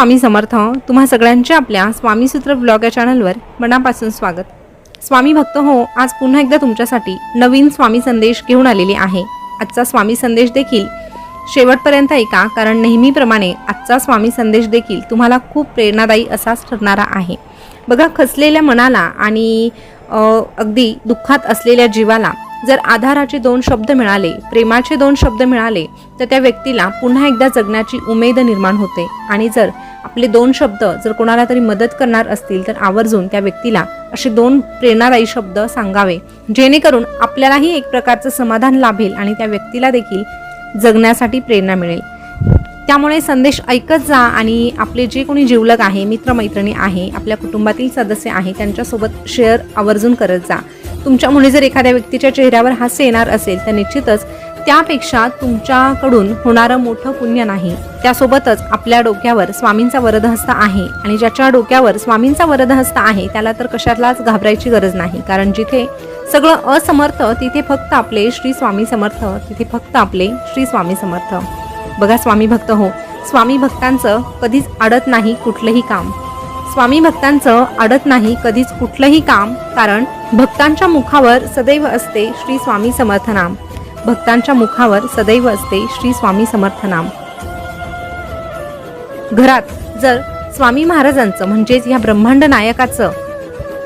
स्वामी समर्थ तुम्हा सगळ्यांच्या आपल्या स्वामीसूत्र ब्लॉग या चॅनलवर मनापासून स्वागत. स्वामी भक्त हो आज पुन्हा एकदा तुमच्यासाठी नवीन स्वामी संदेश घेऊन आलेले आहे. आजचा स्वामी संदेश देखील शेवटपर्यंत ऐका कारण नेहमीप्रमाणे आजचा स्वामी संदेश देखील तुम्हाला खूप प्रेरणादायी असाच ठरणारा आहे. बघा खचलेल्या मनाला आणि अगदी दुःखात असलेल्या जीवाला जर आधाराचे दोन शब्द मिळाले प्रेमाचे दोन शब्द मिळाले तर त्या व्यक्तीला पुन्हा एकदा जगण्याची उमेद निर्माण होते. आणि जर आपले दोन शब्द जर कोणाला तरी मदत करणार असतील तर आवर्जून त्या व्यक्तीला असे दोन प्रेरणादायी शब्द सांगावे. जेणेकरून आपल्यालाही एक प्रकारचं समाधान लाभेल आणि त्या व्यक्तीला देखील जगण्यासाठी प्रेरणा मिळेल. त्यामुळे संदेश ऐकत जा आणि आपले जे कोणी जीवलग आहे मित्रमैत्रिणी आहे आपल्या कुटुंबातील सदस्य आहे त्यांच्यासोबत शेअर आवर्जून करत जा. तुमच्यामुळे जर एखाद्या व्यक्तीच्या चेहऱ्यावर हास्य येणार असेल तर निश्चितच त्यापेक्षा तुमच्याकडून होणारं मोठं पुण्य नाही. त्यासोबतच आपल्या डोक्यावर स्वामींचा वरदहस्त आहे आणि ज्याच्या डोक्यावर स्वामींचा वरदहस्त आहे त्याला तर कशालाच घाबरायची गरज नाही. कारण जिथे सगळं असमर्थ तिथे फक्त आपले श्री स्वामी समर्थ तिथे फक्त आपले श्री स्वामी समर्थ. बघा स्वामी भक्त हो स्वामी भक्तांचं कधीच अडत नाही कुठलंही काम. स्वामी भक्तांचं अडत नाही कधीच कुठलंही काम कारण भक्तांच्या मुखावर सदैव असते श्री स्वामी समर्थ नाम भक्तांच्या मुखावर सदैव असते श्री स्वामी समर्थ नाम घरात जर स्वामी महाराजांचं म्हणजेच या ब्रह्मांड नायकाचं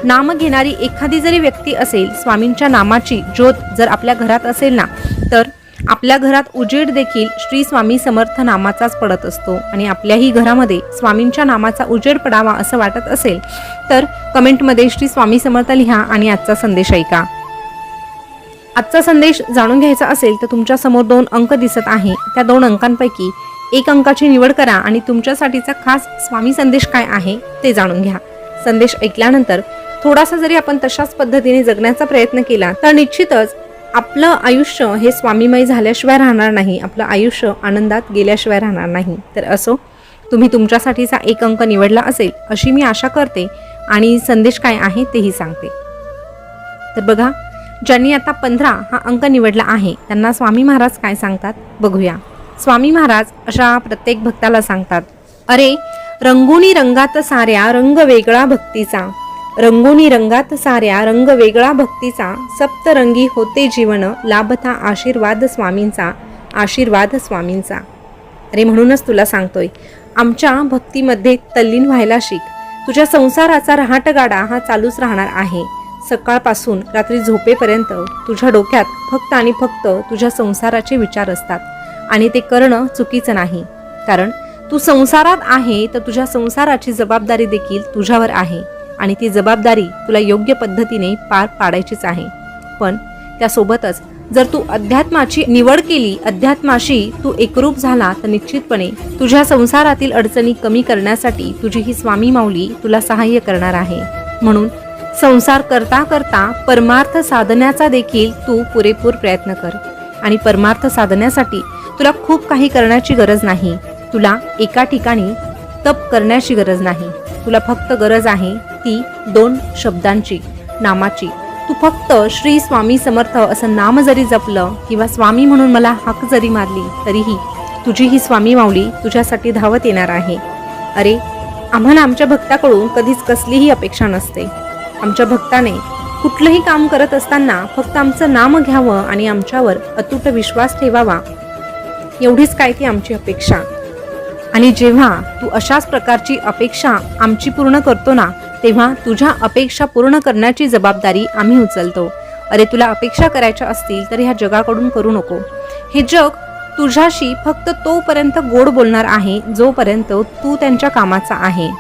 नाम घेणारी एखादी जरी व्यक्ती असेल स्वामींच्या नामाची ज्योत जर आपल्या घरात असेल ना तर आपल्या घरात उजेड देखील श्री स्वामी समर्थ नामाचाच पडत असतो आणि आपल्याही घरामध्ये स्वामींच्या नामाचा उजेड पडावा असं वाटत असेल तर कमेंटमध्ये श्री स्वामी समर्थ लिहा आणि आजचा संदेश ऐका. आजचा संदेश जाणून घ्यायचा असेल तर तुमच्यासमोर दोन अंक दिसत आहे. त्या दोन अंकांपैकी एक अंकाची निवड करा आणि तुमच्यासाठीचा खास स्वामी संदेश काय आहे ते जाणून घ्या. संदेश ऐकल्यानंतर थोडासा जरी आपण तशाच पद्धतीने जगण्याचा प्रयत्न केला तर निश्चितच आपलं आयुष्य हे स्वामीमय झाल्याशिवाय राहणार नाही. आपलं आयुष्य आनंदात गेल्याशिवाय राहणार नाही. तर असो तुम्ही तुमच्यासाठीचा एक अंक निवडला असेल अशी मी आशा करते आणि संदेश काय आहे तेही सांगते. तर बघा ज्यांनी आता पंधरा हा अंक निवडला आहे त्यांना स्वामी महाराज काय सांगतात? बघूया. स्वामी महाराज अशा प्रत्येक भक्ताला सांगतात अरे रंगोनी रंगात साऱ्या रंग वेगळा भक्तीचा. रंगोनी रंगात साऱ्या रंग वेगळा भक्तीचा. सप्तरंगी होते जीवन लाभता आशीर्वाद स्वामींचा आशीर्वाद स्वामींचा. अरे म्हणूनच तुला सांगतोय आमच्या भक्तीमध्ये तल्लीन व्हायला शिक. तुझ्या संसाराचा रहाटगाडा हा चालूच राहणार आहे. सकाळपासून रात्री झोपेपर्यंत तुझ्या डोक्यात फक्त आणि फक्त तुझ्या संसाराचे विचार असतात. आणि ते करणं चुकीचं नाही. कारण तू संसारात आहे तर तुझ्या संसाराची जबाबदारी देखील तुझ्यावर आहे. आणि ती जबाबदारी तुला योग्य पद्धतीने पार पाडायचीच आहे. पण त्यासोबतच जर तू अध्यात्माची निवड केली अध्यात्माशी तू एकरूप झाला तर निश्चितपणे तुझ्या संसारातील अडचणी कमी करण्यासाठी तुझी ही स्वामी माऊली तुला सहाय्य करणार आहे. म्हणून संसार करता करता परमार्थ साधण्याचा देखील तू पुरेपूर प्रयत्न कर. आणि परमार्थ साधण्यासाठी तुला खूप काही करण्याची गरज नाही. तुला एका ठिकाणी तप करण्याची गरज नाही. तुला फक्त गरज आहे ती दोन शब्दांची नामाची. तू फक्त श्री स्वामी समर्थ असं नाम जरी जपलं किंवा स्वामी म्हणून मला हाक जरी मारली तरीही तुझी ही स्वामी माऊली तुझ्यासाठी धावत येणार आहे. अरे आम्हाला आमच्या भक्ताकडून कधीच कसलीही अपेक्षा नसते. आमच्या भक्ताने कुठलंही काम करत असताना फक्त आमचं नाम घ्यावं आणि आमच्यावर अतूट विश्वास ठेवावा एवढीच काय ती आमची अपेक्षा. आणि जेव्हा तू अशाच प्रकारची अपेक्षा आमची पूर्ण करतो ना तेव्हा तुझ्या अपेक्षा पूर्ण करण्याची जबाबदारी आम्ही उचलतो. अरे तुला अपेक्षा करायच्या असतील तर ह्या जगाकडून करू नको. हे जग तुझ्याशी फक्त तोपर्यंत गोड बोलणार आहे जोपर्यंत तू त्यांच्या कामाचा आहे.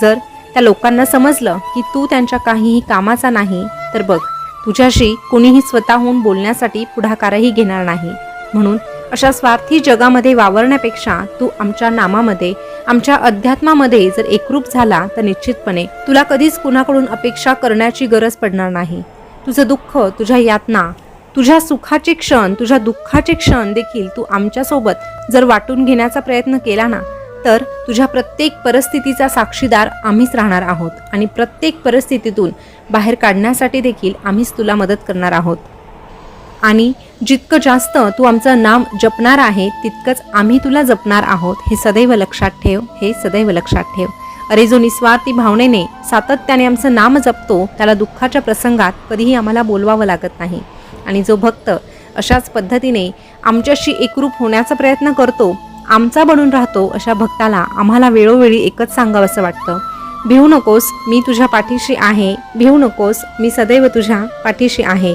जर त्या लोकांना समजलं की तू त्यांच्या काहीही कामाचा नाही तर बघ तुझ्याशी कुणीही स्वतःहून बोलण्यासाठी पुढाकारही घेणार नाही. म्हणून अशा स्वार्थी जगामध्ये वावरण्यापेक्षा तू आमच्या नामामध्ये आमच्या अध्यात्मामध्ये जर एकरूप झाला तर निश्चितपणे तुला कधीच कुणाकडून अपेक्षा करण्याची गरज पडणार नाही. तुझं दुःख तुझ्या यातना तुझ्या सुखाचे क्षण तुझ्या दुःखाचे क्षण देखील तू आमच्यासोबत जर वाटून घेण्याचा प्रयत्न केला ना तर तुझ्या प्रत्येक परिस्थितीचा साक्षीदार आम्हीच राहणार आहोत आणि प्रत्येक परिस्थितीतून बाहेर काढण्यासाठी देखील आम्हीच तुला मदत करणार आहोत. आणि जितकं जास्त तू आमचं नाम जपणार आहे तितकंच आम्ही तुला जपणार आहोत. हे सदैव लक्षात ठेव हे सदैव लक्षात ठेव. अरे जो निस्वार्थी भावनेने सातत्याने आमचं नाम जपतो त्याला दुःखाच्या प्रसंगात कधीही आम्हाला बोलवावं लागत नाही. आणि जो भक्त अशाच पद्धतीने आमच्याशी एकरूप होण्याचा प्रयत्न करतो आमचा बनून राहतो अशा भक्ताला आम्हाला वेळोवेळी एकच सांगावंसं वाटतं. भिवू नकोस मी तुझ्या पाठीशी आहे. भिवू नकोस मी सदैव तुझ्या पाठीशी आहे.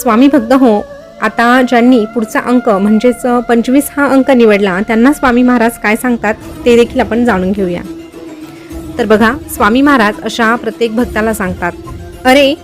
स्वामी भक्त हो आता ज्यांनी पुढचा अंक म्हणजेच पंचवीस हा अंक निवडला त्यांना स्वामी महाराज काय सांगतात ते देखील आपण जाणून घेऊया. तर बघा स्वामी महाराज अशा प्रत्येक भक्ताला सांगतात. अरे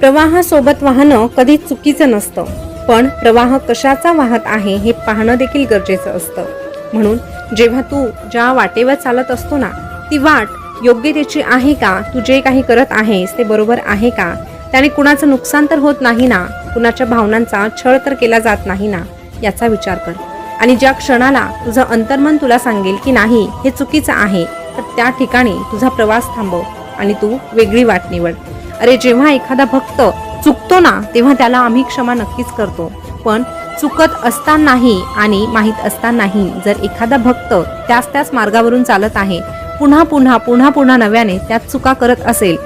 प्रवाहासोबत वाहनं कधीच चुकीचं नसतं. पण प्रवाह कशाचा वाहत आहे हे पाहणं देखील गरजेचं असतं. म्हणून जेव्हा तू ज्या वाटेवर चालत असतो ना ती वाट योग्यतेची आहे का? तू जे काही करत आहेस ते बरोबर आहे का? त्याने कुणाचं नुकसान तर होत नाही ना? कुणाच्या भावनांचा छळ तर केला जात नाही ना? याचा विचार कर. आणि ज्या क्षणाला तुझं अंतर्मन तुला सांगेल की नाही हे चुकीचं आहे तर त्या ठिकाणी तुझा प्रवास थांबव आणि तू वेगळी वाट निवड. अरे जेव्हा एखादा भक्त चुकतो ना तेव्हा त्याला आम्ही क्षमा नक्कीच करतो. पण चुकत असतानाही आणि माहीत असतानाही जर एखादा भक्त त्याच त्याच मार्गावरून चालत आहे पुन्हा पुन्हा पुन्हा पुन्हा नव्याने त्यात चुका करत असेल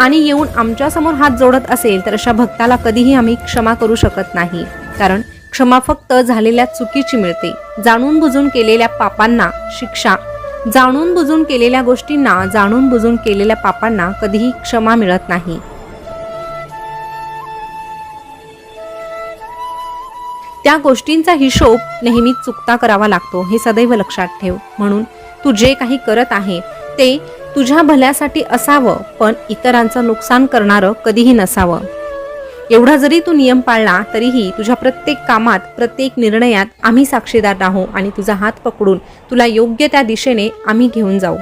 आणि येऊन आमच्यासमोर हात जोडत असेल तर अशा भक्ताला कधीही आम्ही क्षमा करू शकत नाही. कारण क्षमा फक्त झालेल्या चुकीची मिळते. जाणून बुजून केलेल्या पापांना शिक्षा जाणून बुजून केलेल्या गोष्टींना जाणून बुजून केलेल्या पापांना कधीही क्षमा मिळत नाही. त्या गोष्टींचा हिशोब नेहमी चुकता करावा लागतो हे सदैव लक्षात ठेव. म्हणून तू जे काही करत आहे ते तुझ्या भल्यासाठी असावं पण इतरांचं नुकसान करणारं कधीही नसावं. एवढा जरी तू नियम पाळला तरीही तुझ्या प्रत्येक कामात प्रत्येक निर्णयात आम्ही साक्षीदार राहू आणि तुझा हात पकडून तुला योग्य त्या दिशेने आम्ही घेऊन जाऊ.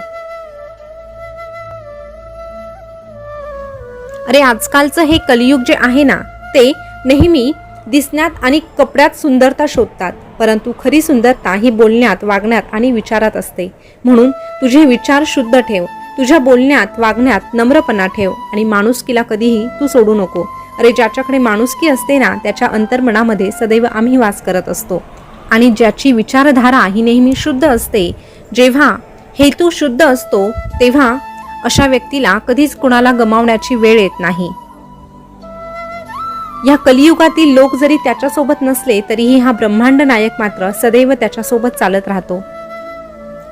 अरे आजकालचं हे कलियुग जे आहे ना ते नेहमी दिसण्यात आणि कपड्यात सुंदरता शोधतात परंतु खरी सुंदरता ही बोलण्यात वागण्यात आणि विचारात असते. म्हणून तुझे विचार शुद्ध ठेव तुझ्या बोलण्यात वागण्यात नम्रपणा ठेव आणि माणुसकीला कधीही तू सोडू नको. अरे ज्याच्याकडे माणुसकी असते ना त्याच्या अंतर्मनामध्ये सदैव आम्ही वास करत असतो. आणि ज्याची विचारधारा ही नेहमी शुद्ध असते जेव्हा हेतू शुद्ध असतो तेव्हा अशा व्यक्तीला कधीच कुणाला गमावण्याची वेळ येत नाही. या कलियुगातील लोक जरी त्याच्यासोबत नसले तरीही हा ब्रह्मांड नायक मात्र सदैव त्याच्यासोबत चालत राहतो.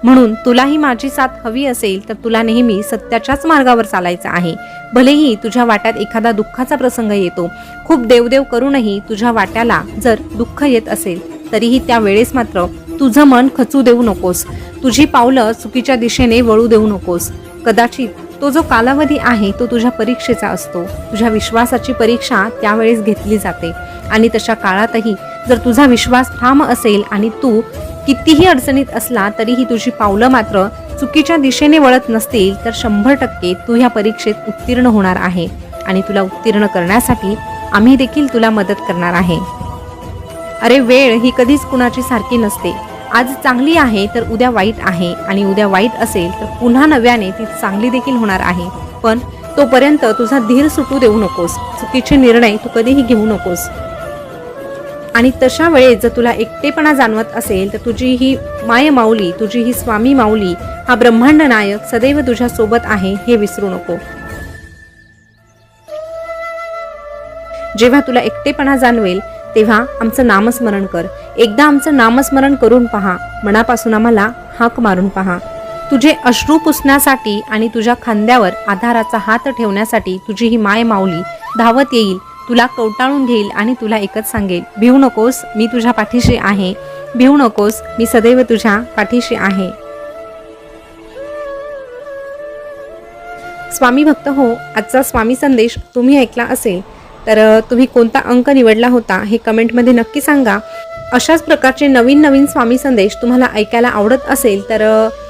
म्हणून तुलाही माझी साथ हवी असेल तर तुला नेहमी सत्याच्याच मार्गावर चालायचं आहे. भलेही तुझ्या वाट्यात एखादा दुःखाचा प्रसंग येतो खूप देवदेव करूनही तुझ्या वाट्याला जर दुःख येत असेल तरीही त्या वेळेस मात्र तुझं मन खचू देऊ नकोस. तुझी पावलं चुकीच्या दिशेने वळू देऊ नकोस. कदाचित तो जो कालावधी आहे तो तुझ्या परीक्षेचा असतो. तुझ्या विश्वासाची परीक्षा त्यावेळेस घेतली जाते. आणि तशा काळातही जर तुझा विश्वास ठाम असेल आणि तू कितीही अडचणीत असला तरीही तुझी पावलं मात्र चुकीच्या दिशेने वळत नसतील तर शंभर टक्के तू ह्या परीक्षेत उत्तीर्ण होणार आहे. आणि तुला उत्तीर्ण करण्यासाठी आम्ही देखील तुला मदत करणार आहे. अरे वेळ ही कधीच कुणाची सारखी नसते. आज चांगली आहे तर उद्या वाईट आहे. आणि उद्या वाईट असेल तर पुन्हा नव्याने ती चांगली देखील होणार आहे. पण तोपर्यंत तुझा धीर सुटू देऊ नकोस. चुकीचे निर्णय तू कधीही घेऊ नकोस. आणि तशा वेळेस जर तुला एकटेपणा जाणवत असेल तर तुझी ही माय माऊली तुझी ही स्वामी माऊली हा ब्रह्मांड नायक सदैव तुझ्या सोबत आहे हे विसरू नको. जेव्हा तुला एकटेपणा जाणवेल तेव्हा आमचं नामस्मरण कर. एकदा आमचं नामस्मरण करून पहा. मनापासून आम्हाला हाक मारून पहा. तुझे अश्रू पुसण्यासाठी आणि तुझ्या खांद्यावर आधाराचा हात ठेवण्यासाठी तुझी ही माय माऊली. धावत येईल. तुला कवटाळून घेईल आणि तुला एकच सांगेल. भिवू नकोस मी तुझ्या पाठीशी आहे. भिवू नकोस मी सदैव तुझ्या पाठीशी आहे. स्वामी भक्त हो आजचा स्वामी संदेश तुम्ही ऐकला असेल. तर तुम्ही कोणता अंक निवडला होता हे कमेंटमध्ये नक्की सांगा. अशाच प्रकारचे नवीन नवीन स्वामी संदेश तुम्हाला ऐकायला आवडत असेल तर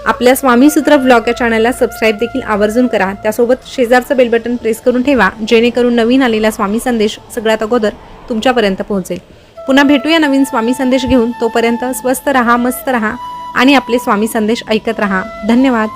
आपल्या स्वामी सूत्र ब्लॉग या चॅनलला सबस्क्राईब देखील आवर्जून करा. त्यासोबत शेजारचं बेल बटन प्रेस करून ठेवा जेणेकरून नवीन आलेला स्वामी संदेश सगळ्यात अगोदर तुमच्यापर्यंत पोहोचेल. पुन्हा भेटूया नवीन स्वामी संदेश घेऊन. तोपर्यंत स्वस्त रहा मस्त रहा आणि आपले स्वामी संदेश ऐकत रहा. धन्यवाद.